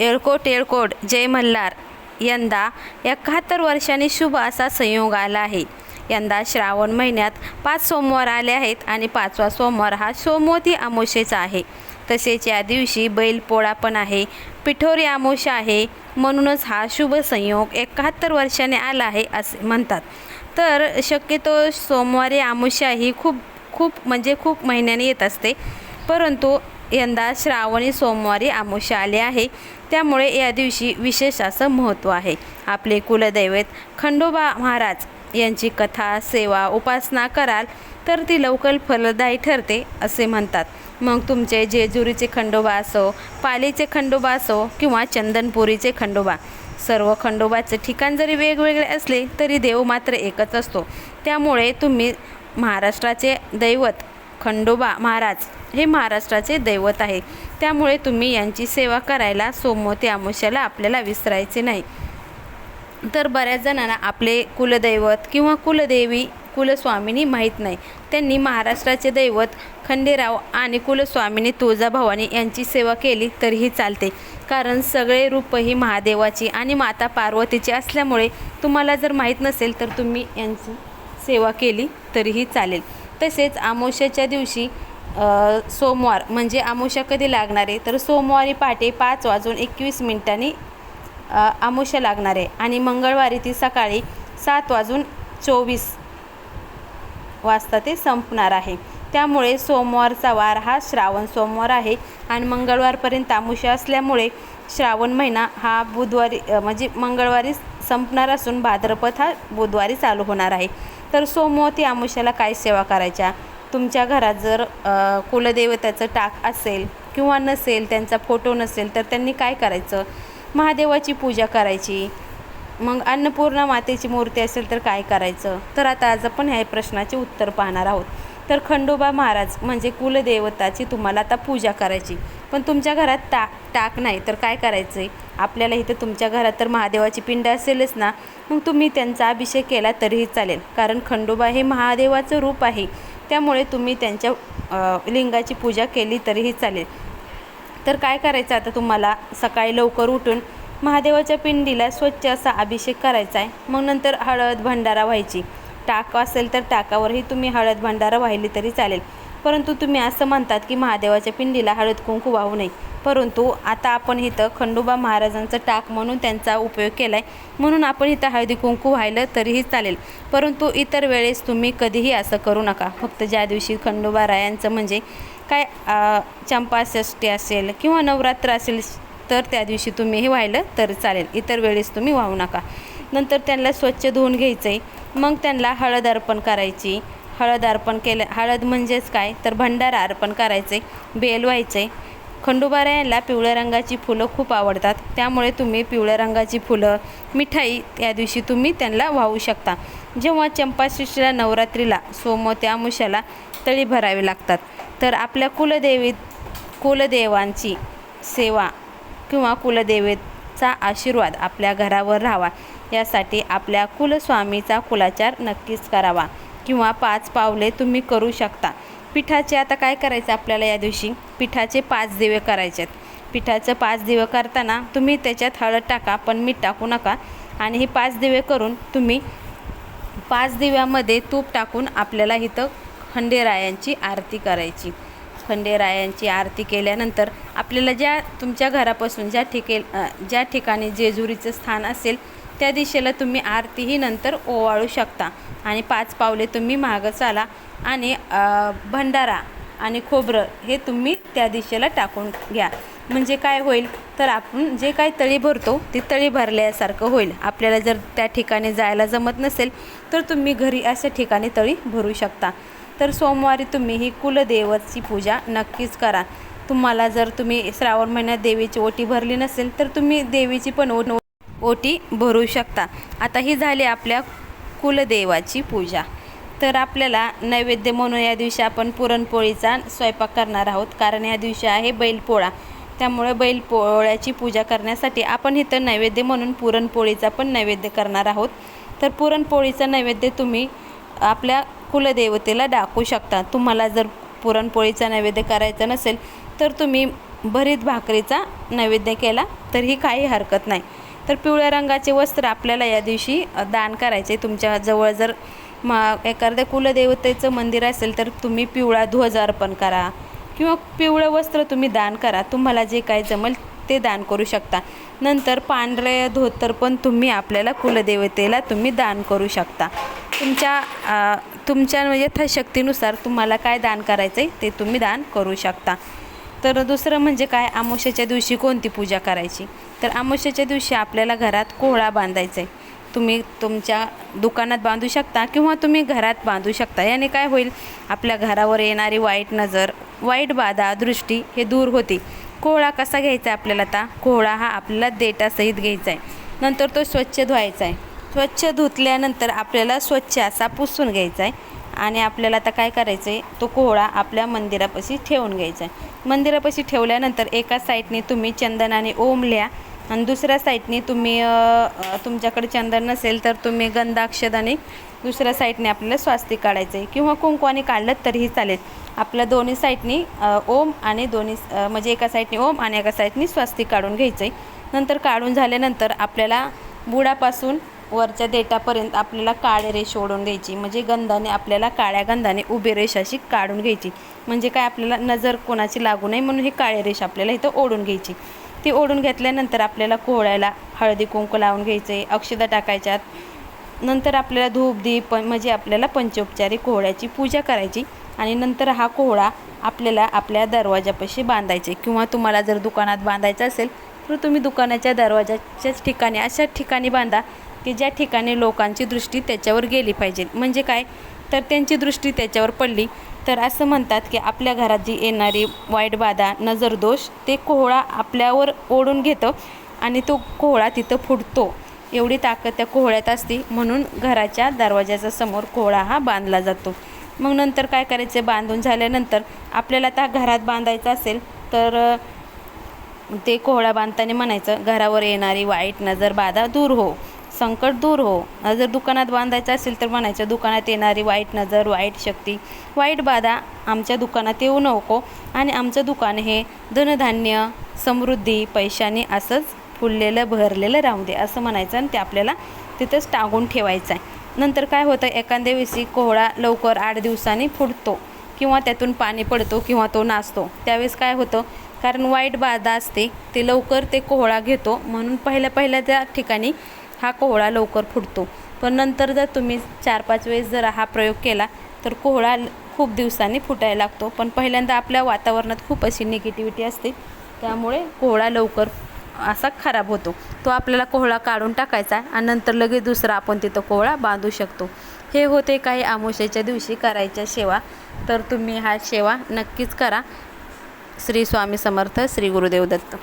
येळकोट येळकोट जय मल्हार. यंदा एकाहत्तर वर्षांनी शुभ असा संयोग आला आहे. यंदा श्रावण महिन्यात पाच सोमवार आले आहेत आणि पाचवा सोमवार हा सोमवती आमोशेचा आहे. तसेच या दिवशी बैलपोळा पण आहे पिठोरी आमोशा आहे म्हणूनच हा शुभ संयोग एकाहत्तर वर्षाने आला आहे असे म्हणतात. तर शक्यतो सोमवारी आमोशा ही खूप खूप म्हणजे खूप महिन्याने येत असते. परंतु यंदा श्रावणी सोमवारी अमावस्या आले आहे. त्यामुळे या दिवशी विशेष असं महत्त्व आहे. आपले कुलदैवत खंडोबा महाराज यांची कथा सेवा उपासना कराल तर ती लवकर फलदायी ठरते असे म्हणतात. मग तुमचे जेजुरीचे खंडोबा असो पालीचे खंडोबा असो किंवा चंदनपुरीचे खंडोबा सर्व खंडोबाचे ठिकाण जरी वेगवेगळे असले तरी देव मात्र एकच असतो. त्यामुळे तुम्ही महाराष्ट्राचे दैवत खंडोबा महाराज हे महाराष्ट्राचे दैवत आहे. त्यामुळे तुम्ही यांची सेवा करायला सोमवती आमुष्याला आपल्याला विसरायचे नाही. तर बऱ्याच जणांना आपले कुलदैवत किंवा कुलदेवी कुलस्वामिनी माहीत नाही. त्यांनी महाराष्ट्राचे दैवत खंडेराव आणि कुलस्वामिनी तुळजाभवानी यांची सेवा केली तरीही चालते. कारण सगळे रूप ही महादेवाची आणि माता पार्वतीची असल्यामुळे तुम्हाला जर माहीत नसेल तर तुम्ही यांची सेवा केली तरीही चालेल. तसेच आमोशाच्या दिवशी सोमवार म्हणजे आमोशा कधी लागणार आहे? तर सोमवारी पहाटे पाच वाजून एकवीस मिनिटांनी आमोशा लागणार आहे. आणि मंगळवारी ती सकाळी सात वाजून चोवीस वाजता ते संपणार आहे. त्यामुळे सोमवारचा वार हा श्रावण सोमवार आहे. आणि मंगळवारपर्यंत अमावस्या असल्यामुळे श्रावण महिना हा बुधवारी म्हणजे मंगळवारी संपणार असून भाद्रपद हा बुधवारी चालू होणार आहे. तर सोमवती अमावस्याला काय सेवा करायच्या? तुमच्या घरात जर कुलदेवताचं टाक असेल किंवा नसेल त्यांचा फोटो नसेल तर त्यांनी काय करायचं? महादेवाची पूजा करायची. मग अन्नपूर्णा मातेची मूर्ती असेल तर काय करायचं? तर आता आज आपण ह्या प्रश्नाचे उत्तर पाहणार आहोत. तर खंडोबा महाराज म्हणजे कुलदेवताची तुम्हाला आता पूजा करायची. पण तुमच्या घरात टाक टाक नाही तर काय करायचं आहे आपल्याला इथं तुमच्या घरात तर महादेवाची पिंड असेलच ना मग तुम्ही त्यांचा अभिषेक केला तरीही चालेल. कारण खंडोबा हे महादेवाचं रूप आहे. त्यामुळे तुम्ही त्यांच्या लिंगाची पूजा केली तरीही चालेल. तर काय करायचं आता तुम्हाला? सकाळी लवकर उठून महादेवाच्या पिंडीला स्वच्छ असा अभिषेक करायचा आहे. मग नंतर हळद भंडारा व्हायची. टाक असेल तर टाकावरही तुम्ही हळद भंडारा वाहिली तरी चालेल. परंतु तुम्ही असं म्हणतात की महादेवाच्या पिंडीला हळद कुंकू वाहू नये. परंतु आता आपण इथं खंडोबा महाराजांचं टाक म्हणून त्यांचा उपयोग केला आहे म्हणून आपण इथं हळदी कुंकू व्हायलं तरीही चालेल. परंतु इतर वेळेस तुम्ही कधीही असं करू नका. फक्त ज्या दिवशी खंडोबा रायांचं म्हणजे काय चंपाषष्टी असेल किंवा नवरात्र असेल तर त्या दिवशी तुम्ही हे व्हायलं तर चालेल. इतर वेळेस तुम्ही वाहू नका. नंतर त्यांना स्वच्छ धुवून घ्यायचं आहे मग त्यांना हळद अर्पण करायची. हळद अर्पण केलं. हळद म्हणजेच काय? तर भंडारा अर्पण करायचे बेल व्हायचे. खंडोबारा यांना पिवळ्या रंगाची फुलं खूप आवडतात. त्यामुळे तुम्ही पिवळ्या रंगाची फुलं मिठाई त्या दिवशी तुम्ही त्यांना वाहू शकता. जेव्हा चंपाषष्ठीला नवरात्रीला सोमवत्या अमुषाला तळी भरावी लागतात. तर आपल्या कुलदेवी कुलदेवांची सेवा किंवा कुलदेवेचा आशीर्वाद आपल्या घरावर राहावा. यासाठी आपल्या कुलस्वामीचा कुलाचार नक्कीच करावा. किंवा पाच पावले तुम्ही करू शकता. पिठाचे आता काय करायचं आपल्याला या दिवशी? पिठाचे पाच दिवे करायचे आहेत पिठाचं पाच दिवे करताना तुम्ही त्याच्यात हळद टाका पण मीठ टाकू नका. आणि हे पाच दिवे करून तुम्ही पाच दिव्यामध्ये तूप टाकून आपल्याला इथं खंडेरायांची आरती करायची. खंडेरायांची आरती केल्यानंतर आपल्याला ज्या तुमच्या घरापासून ज्या ठिके ज्या ठिकाणी जेजुरीचं स्थान असेल त्या दिशेला तुम्ही आरतीही नंतर ओवाळू शकता. आणि पाच पावले तुम्ही मागं चाला आणि भंडारा आणि खोबरं हे तुम्ही त्या दिशेला टाकून घ्या. म्हणजे काय होईल? तर आपण जे काय तळी भरतो ती तळी भरल्यासारखं होईल. आपल्याला जर त्या ठिकाणी जायला जमत नसेल तर तुम्ही घरी अशा ठिकाणी तळी भरू शकता. तर सोमवारी तुम्ही ही कुलदेवची पूजा नक्कीच करा. तुम्हाला जर तुम्ही श्रावण महिन्यात देवीची ओटी भरली नसेल तर तुम्ही देवीची पण ओ ओटी भरू शकता. आता ही झाली आपल्या कुलदेवाची पूजा. तर आपल्याला नैवेद्य म्हणून या दिवशी आपण पुरणपोळीचा स्वयंपाक करणार आहोत. कारण या दिवशी आहे बैलपोळा. त्यामुळे बैलपोळ्याची पूजा करण्यासाठी आपण इथं नैवेद्य म्हणून पुरणपोळीचा पण नैवेद्य करणार आहोत. तर पुरणपोळीचा नैवेद्य तुम्ही आपल्या कुलदेवतेला दाखवू शकता. तुम्हाला जर पुरणपोळीचा नैवेद्य करायचा नसेल तर तुम्ही भरीत भाकरीचा नैवेद्य केला तरीही काही हरकत नाही. तर पिवळ्या रंगाचे वस्त्र आपल्याला या दिवशी दान करायचे. तुमच्या जवळ जर मा एखाद्या कुलदेवतेचं मंदिर असेल तर तुम्ही पिवळा ध्वज अर्पण करा किंवा पिवळं वस्त्र तुम्ही दान करा. तुम्हाला जे काय जमेल ते दान करू शकता. नंतर पांढरे धोतर पण तुम्ही आपल्याला कुलदेवतेला तुम्ही दान करू शकता. तुमच्या तुमच्या म्हणजे यथाशक्तीनुसार तुम्हाला काय दान करायचं आहे ते तुम्ही दान करू शकता. तर दुसरं म्हणजे काय? आमुष्याच्या दिवशी कोणती पूजा करायची? तर आमुष्याच्या दिवशी आपल्याला घरात कोहळा बांधायचा आहे तुम्ही तुमच्या दुकानात बांधू शकता किंवा तुम्ही घरात बांधू शकता. याने काय होईल? आपल्या घरावर येणारी वाईट नजर वाईट बाधा दृष्टी हे दूर होते. कोहळा कसा घ्यायचा आहे आपल्याला आता? कोहळा हा आपल्याला देटासहित घ्यायचा आहे नंतर तो स्वच्छ धुवायचा आहे स्वच्छ धुतल्यानंतर आपल्याला स्वच्छ असा पुसून घ्यायचा आहे आणि आपल्याला आता काय करायचं आहे तो कोहळा आपल्या मंदिरापाशी ठेवून घ्यायचा आहे. मंदिरापाशी ठेवल्यानंतर एका साईडने तुम्ही चंदनाने ओम लिहा आणि दुसऱ्या साईडने तुम्ही तुमच्याकडे चंदन नसेल तर तुम्ही गंधाक्षदाने दुसऱ्या साईडने आपल्याला स्वास्तिक काढायचं आहे. किंवा कुंकवाने काढलं तरीही चालेल. आपल्या दोन्ही साईडनी ओम आणि दोन्ही म्हणजे एका साईडने ओम आणि एका साईडनी स्वास्तिक काढून घ्यायचं आहे नंतर काढून झाल्यानंतर आपल्याला बुडापासून वरच्या देठापर्यंत आपल्याला काळे रेष ओढून घ्यायची. म्हणजे गंधाने आपल्याला काळ्या गंधाने उभी रेष अशी काढून घ्यायची. म्हणजे काय आपल्याला नजर कोणाची लागू नये म्हणून ही काळी रेष आपल्याला इथं ओढून घ्यायची. ती ओढून घेतल्यानंतर आपल्याला कोहळ्याला हळदी कुंकू लावून घ्यायचे अक्षदा टाकायच्यात नंतर आपल्याला धूप दीप पण म्हणजे आपल्याला पंचोपचारी कोहळ्याची पूजा करायची. आणि नंतर हा कोहळा आपल्याला आपल्या दरवाजापाशी बांधायचे. किंवा तुम्हाला जर दुकानात बांधायचं असेल तर तुम्ही दुकानाच्या दरवाजाच्याच ठिकाणी अशा ठिकाणी बांधा. की ज्या ठिकाणी लोकांची दृष्टी त्याच्यावर गेली पाहिजे. म्हणजे काय? तर त्यांची दृष्टी त्याच्यावर पडली. तर असं म्हणतात की आपल्या घरात जी येणारी वाईट बाधा नजरदोष ते कोहळा आपल्यावर ओढून घेतं आणि तो कोहळा तिथं फुटतो. एवढी ताकद त्या कोहळ्यात असते. म्हणून घराच्या दरवाज्याच्या समोर कोहळा हा बांधला जातो. मग नंतर काय करायचं? बांधून झाल्यानंतर आपल्याला त्या घरात बांधायचं असेल तर ते कोहळा बांधताना म्हणायचं घरावर येणारी वाईट नजर बाधा दूर हो. संकट दूर हो. जर दुकानात बांधायचं असेल तर म्हणायचं दुकानात येणारी वाईट नजर वाईट शक्ती वाईट बाधा आमच्या दुकानात येऊ नको आणि आमचं दुकान हे धनधान्य समृद्धी पैशाने असंच फुललेलं भरलेलं राहू दे असं म्हणायचं आणि ते आपल्याला तिथंच टागून ठेवायचं आहे. नंतर काय होतं एखाद्या वेळेसी कोहळा लवकर आठ दिवसांनी फुटतो किंवा त्यातून पाणी पडतो किंवा तो नाचतो त्यावेळेस काय होतं कारण वाईट बाधा असते ते लवकर ते कोहळा घेतो म्हणून पहिल्या पहिल्या त्या ठिकाणी हा कोहळा लवकर फुटतो. पण नंतर जर तुम्ही चार पाच वेळेस जर हा प्रयोग केला तर कोहळा ल- खूप दिवसांनी फुटायला लागतो. पण पहिल्यांदा आपल्या वातावरणात खूप अशी निगेटिव्हिटी असते. त्यामुळे कोहळा लवकर असा खराब होतो. तो आपल्याला कोहळा काढून टाकायचा आणि नंतर लगेच दुसरा आपण तिथं कोहळा बांधू शकतो. हे होते काही आमोशेच्या दिवशी करायच्या सेवा. तर तुम्ही हा सेवा नक्कीच करा. श्री स्वामी समर्थ श्री गुरुदेव दत्त.